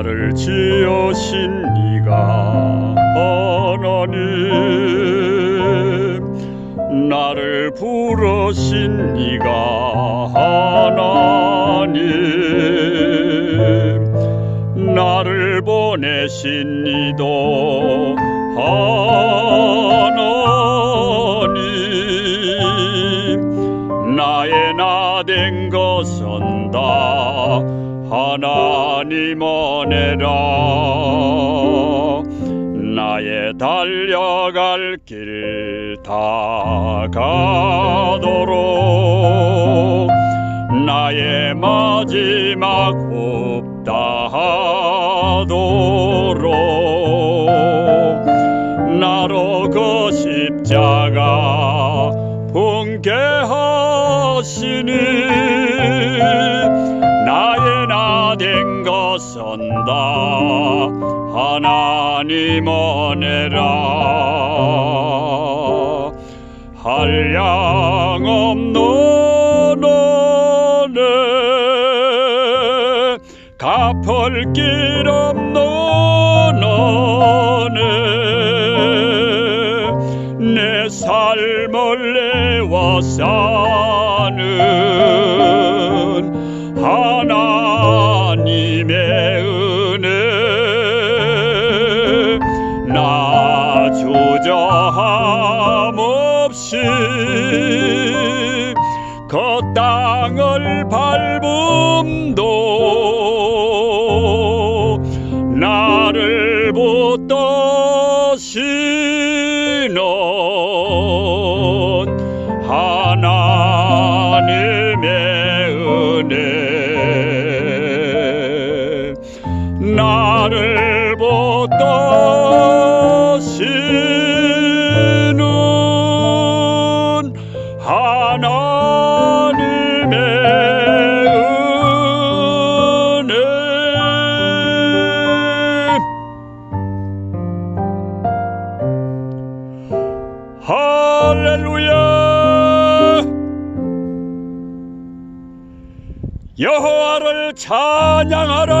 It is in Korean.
나를 지으신 이가 하나님. 나를 부르신 이가 하나님. 나를 보내신 이도 하나님. 나의 나 된 것은 다 하나님 은혜라 나의 달려갈 길 다 가도록 나의 마지막 없다 하도록 나로 그 십자가 분개하시니 것은 다. 하나님 은혜라. 한량 없는 은혜 갚을 길 없는 은혜 내 삶을 내와 사는 주저함 없이 그 땅을 밟음도 나를 붙드시는 하나님의 은혜. 나를 붙드 할렐루야. 여호와를 찬양하라.